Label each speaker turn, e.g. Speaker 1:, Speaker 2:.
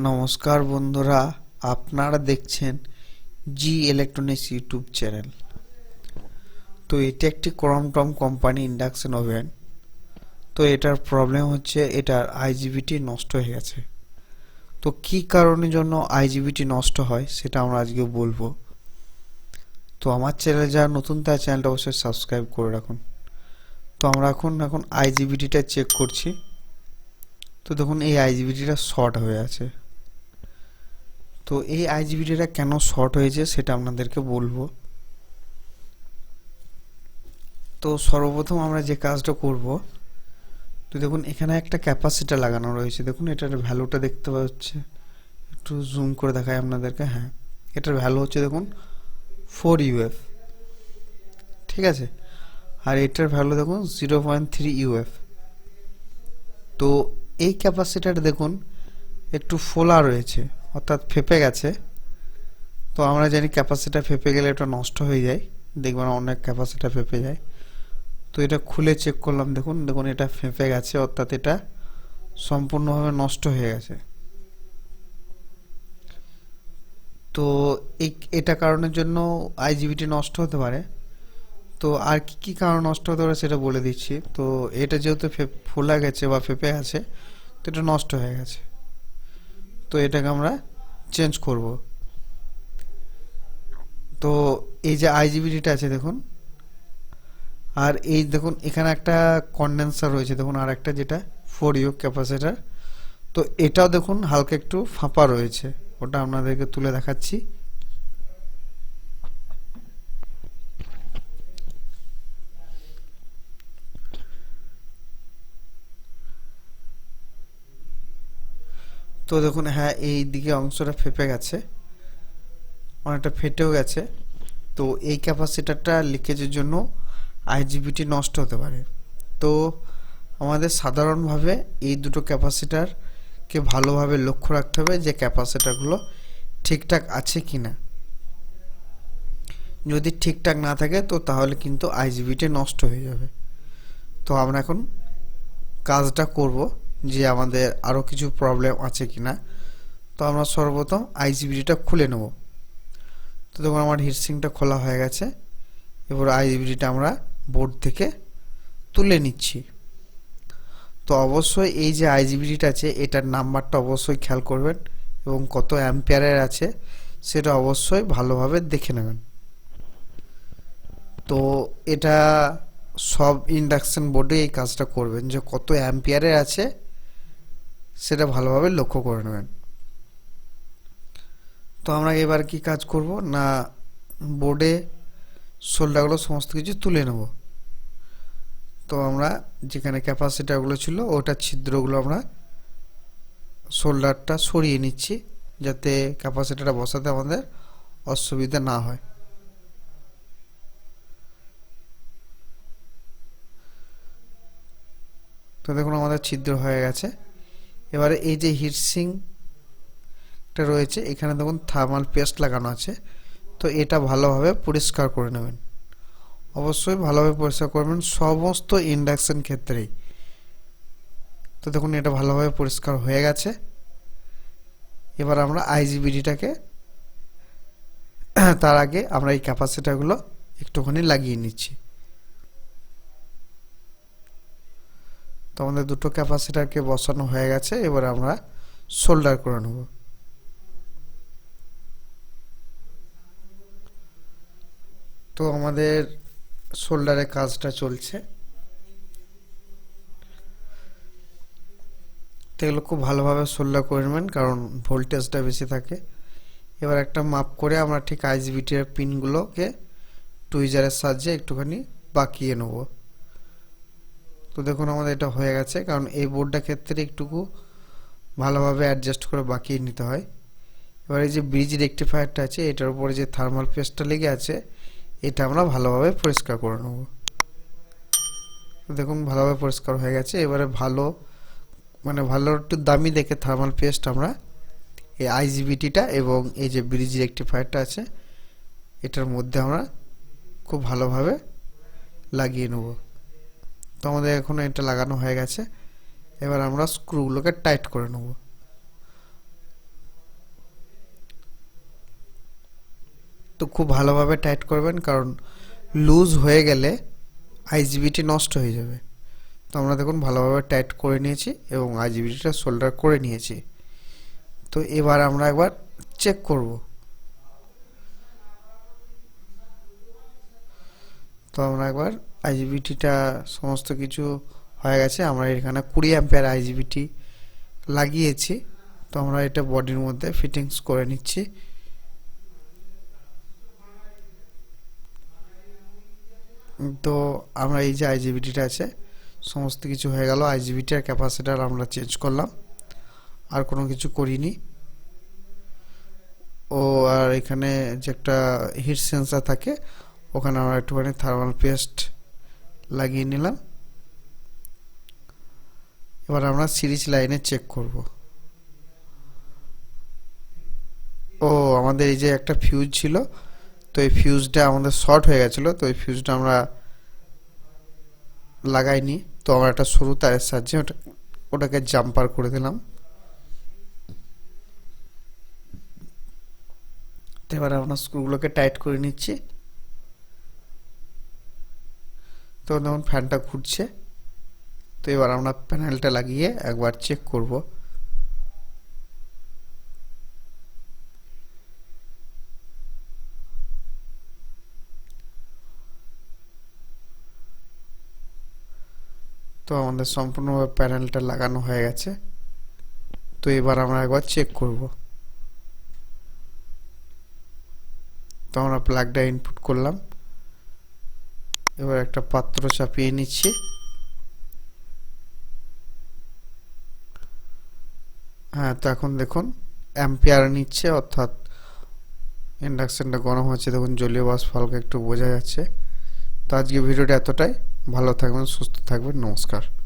Speaker 1: নমস্কার বন্ধুরা, আপনারা দেখছেন জি ইলেকট্রনিক্স ইউটিউব চ্যানেল তো এটি একটি ক্রমটম কোম্পানি ইন্ডাকশন ওভেন তো এটার প্রবলেম হচ্ছে এটার আইজিবিটি নষ্ট হয়ে গেছে। তো কি কারণের জন্য আইজিবিটি নষ্ট হয় সেটা আমরা আজকে বলব। তো আমার চ্যানেলে যারা নতুন, তার চ্যানেলটা অবশ্যই সাবস্ক্রাইব করে রাখুন। তো আমরা এখন এখন আইজিবিটিটা চেক করছি। তো দেখুন, এই আইজিবিটিটা শর্ট হয়ে আছে। তো এই আইজিবিটিটা কেন শর্ট হয়েছে সেটা আপনাদেরকে বলব। তো সর্বপ্রথম আমরা যে কাজটা করব, তো দেখুন, এখানে একটা ক্যাপাসিটার লাগানো রয়েছে। দেখুন, এটার ভ্যালুটা দেখতে পাচ্ছে। একটু জুম করে দেখাই আপনাদেরকে হ্যাঁ। এটার ভ্যালু হচ্ছে, দেখুন ফোর ইউএফ ঠিক আছে? আর এটার ভ্যালু, দেখুন জিরো পয়েন্ট থ্রি ইউএফ তো এই ক্যাপাসিটার, দেখুন, একটু ফোলা রয়েছে অর্থাৎ ফেপে গেছে। তো আমরা জানি ক্যাপাসিটার ফেপে গেলে এটা নষ্ট হয়ে যায়। দেখবেন অনেক ক্যাপাসিটার ফেপে যায়। তো এটা খুলে চেক করলাম, দেখুন দেখুন এটা ফেঁপে গেছে, অর্থাৎ এটা সম্পূর্ণভাবে নষ্ট হয়ে গেছে। তো এটা কারণের জন্য আইজিবিটি নষ্ট হতে পারে। তো আর কি কি কারণ নষ্ট হতে পারে সেটা বলে দিচ্ছি। তো এটা যেহেতু ফোলা গেছে বা ফেপে আছে তো এটা নষ্ট হয়ে গেছে। তো এটাকে আমরা চেঞ্জ করব। তো এই যে আইজিবিডিটা আছে দেখুন, আর এই দেখুন এখানে একটা কন্ডেন্সার রয়েছে, দেখুন আর একটা যেটা ফোর ইউ ক্যাপাসিটার তো এটাও দেখুন হালকা একটু ফাঁপা রয়েছে, ওটা আপনাদেরকে তুলে দেখাচ্ছি। তো দেখুন হ্যাঁ এই দিকে অংশটা ফেপে গেছে। অনেকটা ফেটেও গেছে। তো এই ক্যাপাসিটারটা লিকেজের জন্য আইজিবিটি নষ্ট হতে পারে। তো আমাদের সাধারণভাবে এই দুটো ক্যাপাসিটারকে ভালোভাবে লক্ষ্য রাখতে হবে যে ক্যাপাসিটারগুলো ঠিকঠাক আছে কি না যদি ঠিকঠাক না থাকে, তো তাহলে কিন্তু আইজিবিটি নষ্ট হয়ে যাবে। তো আমরা এখন কাজটা করব। যে আমাদের আরও কিছু প্রবলেম আছে কি না তো আমরা সর্বপ্রথম আইজিবিটিটা খুলে নেব। তো দেখুন, আমার হিটসিংটা খোলা হয়ে গেছে। এবার আইজিবিটিটা আমরা বোর্ড থেকে তুলে নিচ্ছি। তো অবশ্যই এই যে আইজিবিটিটা আছে, এটার নাম্বারটা অবশ্যই খেয়াল করবেন এবং কত অ্যাম্পিয়ারের আছে, সেটা অবশ্যই ভালোভাবে দেখে নেবেন। তো এটা সব ইন্ডাকশন বোর্ডে এই কাজটা করবেন যে কত অ্যাম্পিয়ারের আছে সেটা ভালোভাবে লক্ষ্য করে নেবেন। তো আমরা এবার কি কাজ করব? না বোর্ডে সোল্ডারগুলো সমস্ত কিছু তুলে নেব। তো আমরা যেখানে ক্যাপাসিটারগুলো ছিল ওটার ছিদ্রগুলো আমরা সোল্ডারটা সরিয়ে নিচ্ছি, যাতে ক্যাপাসিটারটা বসাতে আমাদের অসুবিধা না হয়। তো দেখুন, আমাদের ছিদ্র হয়ে গেছে। এবারে এই যে হিটসিংটা রয়েছে, এখানে দেখুন থার্মাল পেস্ট লাগানো আছে। তো এটা ভালোভাবে পরিষ্কার করে নেবেন। অবশ্যই ভালোভাবে পরিষ্কার করবেন সমস্ত ইন্ডাকশন ক্ষেত্রেই। তো দেখুন এটা ভালোভাবে পরিষ্কার হয়ে গেছে। এবার আমরা আইজিবিডিটাকে তার আগে আমরা এই ক্যাপাসিটারগুলো একটুখানি লাগিয়ে নিচ্ছি। তো আমাদের দুটো ক্যাপাসিটারকে বসানো হয়ে গেছে, এবার আমরা সোল্ডার করে নেব। তো আমাদের সোল্ডারের কাজটা চলছে। তো এগুলো খুব ভালোভাবে সোল্ডার করে নেবেন, কারণ ভোল্টেজটা বেশি থাকে। এবার একটা মাপ করে আমরা ঠিক আইজিবিটির পিনগুলোকে টুইজারের সাহায্যে একটুখানি বাঁকিয়ে নেব। তো দেখুন আমাদের এটা হয়ে গেছে, কারণ এই বোর্ডটা ক্ষেত্রে একটুকু ভালোভাবে অ্যাডজাস্ট করে বাঁকিয়ে নিতে হয়। এবার এই যে ব্রিজ রেক্টিফায়ারটা আছে, এটার উপরে যে থার্মাল পেস্টটা লেগে আছে, এটা আমরা ভালোভাবে পরিষ্কার করে নেব। দেখুন ভালোভাবে পরিষ্কার হয়ে গেছে। এবারে ভালো মানে ভালো একটু দামি দেখে থার্মাল পেস্ট আমরা এই আইজিবিটিটা এবং এই যে ব্রিজ রেক্টিফায়ারটা আছে, এটার মধ্যে আমরা খুব ভালোভাবে লাগিয়ে নেব। তো আমাদের এখন এটা লাগানো হয়ে গেছে। এবার আমরা স্ক্রুগুলোকে টাইট করে নেব। তো খুব ভালোভাবে টাইট করবেন, কারণ লুজ হয়ে গেলে আইজিবিটি নষ্ট হয়ে যাবে। তো আমরা দেখুন ভালোভাবে টাইট করে নিয়েছি এবং আইজিবিটিটা সোল্ডার করে নিয়েছি। তো এবার আমরা একবার চেক করব। তো আমরা একবার আইজিবিটিটা সমস্ত কিছু হয়ে গেছে। আমরা এখানে কুড়ি অ্যাম্পিয়ার আইজিবিটি লাগিয়েছি। তো আমরা এটা বডির মধ্যে ফিটিংস করে নিচ্ছি। তো আমরা এই যে আইজিবিটিটা আছে, সমস্ত কিছু হয়ে গেল। আইজিবিটি আর ক্যাপাসিটার আমরা চেঞ্জ করলাম। আর কোনো কিছু করিনি। ও, আর এখানে যে একটা হিট সেন্সার থাকে, ওখানে আমরা একটুখানি থার্মাল পেস্ট লাগিয়ে নিলাম। এবার আমরা সিরিজ লাইনে চেক করব। ও, আমাদের এই যে একটা ফিউজ ছিল, তো এই ফিউজটা আমাদের শর্ট হয়ে গেছিল, তো এই ফিউজটা আমরা লাগাইনি। তো আমরা একটা সরু তারের সাহায্যে ওটা, ওটাকে জাম্পার করে দিলাম। তো এবার আমরা স্ক্রুগুলোকে টাইট করে নিচ্ছি। তো দেখুন, ফ্যানটা ঘুরছে। তো এবার আমরা প্যানেলটা লাগিয়ে একবার চেক করব। তো আমাদের সম্পূর্ণভাবে প্যানেলটা লাগানো হয়ে গেছে। তো এবার আমরা একবার চেক করব। তো আমরা প্লাগটা ইনপুট করলাম। এবার একটা পাত্র চাপিয়ে নিচ্ছি। হ্যাঁ তো এখন দেখুন অ্যাম্পিয়ার নিচ্ছে অর্থাৎ ইন্ডাকশানটা গরম হচ্ছে। দেখুন, জলীয় বাষ্প হালকা একটু বোঝা যাচ্ছে। তো আজকে ভিডিওটা এতটাই। ভালো থাকবেন, সুস্থ থাকবেন, নমস্কার।